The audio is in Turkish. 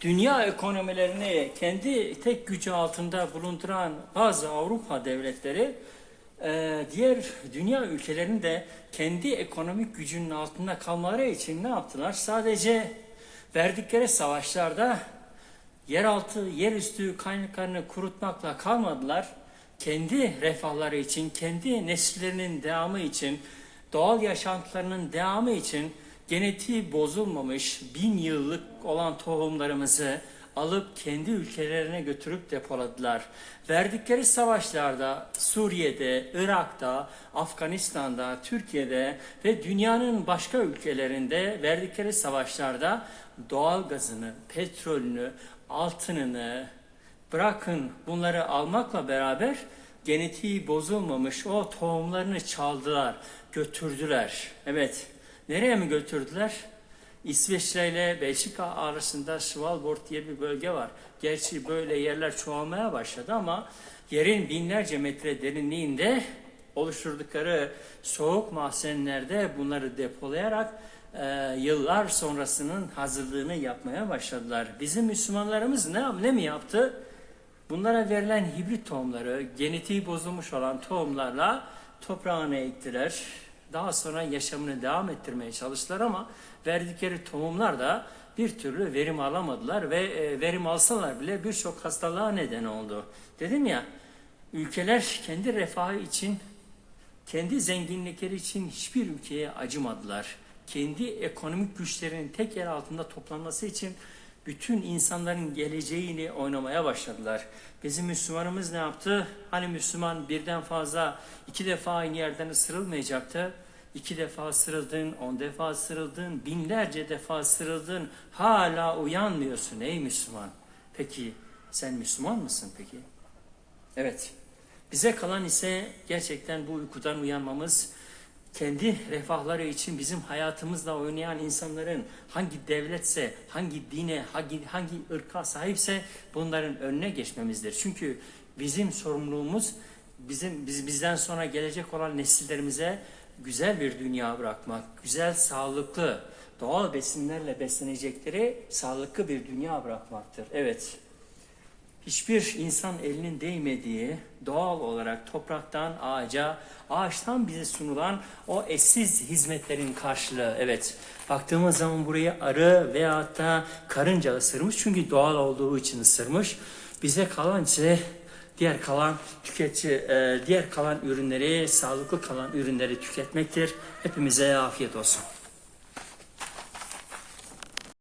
dünya ekonomilerini kendi tek gücü altında bulunduran bazı Avrupa devletleri e, diğer dünya ülkelerinin de kendi ekonomik gücünün altında kalmaları için ne yaptılar? Sadece verdikleri savaşlarda yeraltı, yerüstü kaynaklarını kurutmakla kalmadılar. Kendi refahları için, kendi nesillerinin devamı için, doğal yaşantılarının devamı için genetiği bozulmamış bin yıllık olan tohumlarımızı alıp kendi ülkelerine götürüp depoladılar. Verdikleri savaşlarda Suriye'de, Irak'ta, Afganistan'da, Türkiye'de ve dünyanın başka ülkelerinde verdikleri savaşlarda doğal gazını, petrolünü, altınını bırakın bunları almakla beraber genetiği bozulmamış o tohumlarını çaldılar, götürdüler. Evet, nereye mi götürdüler? İsveçre ile Belçika arasında Svalbard diye bir bölge var. Gerçi böyle yerler çoğalmaya başladı ama yerin binlerce metre derinliğinde oluşturdukları soğuk mahzenlerde bunları depolayarak e, yıllar sonrasının hazırlığını yapmaya başladılar. Bizim Müslümanlarımız ne, ne mi yaptı? Bunlara verilen hibrit tohumları, genetiği bozulmuş olan tohumlarla toprağına ektiler. Daha sonra yaşamını devam ettirmeye çalıştılar ama verdikleri tohumlar da bir türlü verim alamadılar ve e, verim alsalar bile birçok hastalığa neden oldu. Dedim ya, ülkeler kendi refahı için, kendi zenginlikleri için hiçbir ülkeye acımadılar. Kendi ekonomik güçlerinin tek yer altında toplanması için bütün insanların geleceğini oynamaya başladılar. Bizim Müslümanımız ne yaptı? Hani Müslüman birden fazla iki defa aynı yerden ısırılmayacaktı. İki defa ısırıldın, on defa ısırıldın, binlerce defa ısırıldın. Hala uyanmıyorsun ey Müslüman. Peki sen Müslüman mısın peki? Evet. Bize kalan ise gerçekten bu uykudan uyanmamız, kendi refahları için bizim hayatımızla oynayan insanların hangi devletse, hangi dine, hangi, hangi ırka sahipse bunların önüne geçmemizdir. Çünkü bizim sorumluluğumuz bizim biz, bizden sonra gelecek olan nesillerimize güzel bir dünya bırakmak, güzel, sağlıklı, doğal besinlerle beslenecekleri sağlıklı bir dünya bırakmaktır. Evet hiçbir insan elinin değmediği doğal olarak topraktan ağaca, ağaçtan bize sunulan o eşsiz hizmetlerin karşılığı. Evet, baktığımız zaman buraya arı veyahut da karınca ısırmış. Çünkü doğal olduğu için ısırmış. Bize kalan ise diğer kalan tüketici, e, diğer kalan ürünleri, sağlıklı kalan ürünleri tüketmektir. Hepimize afiyet olsun.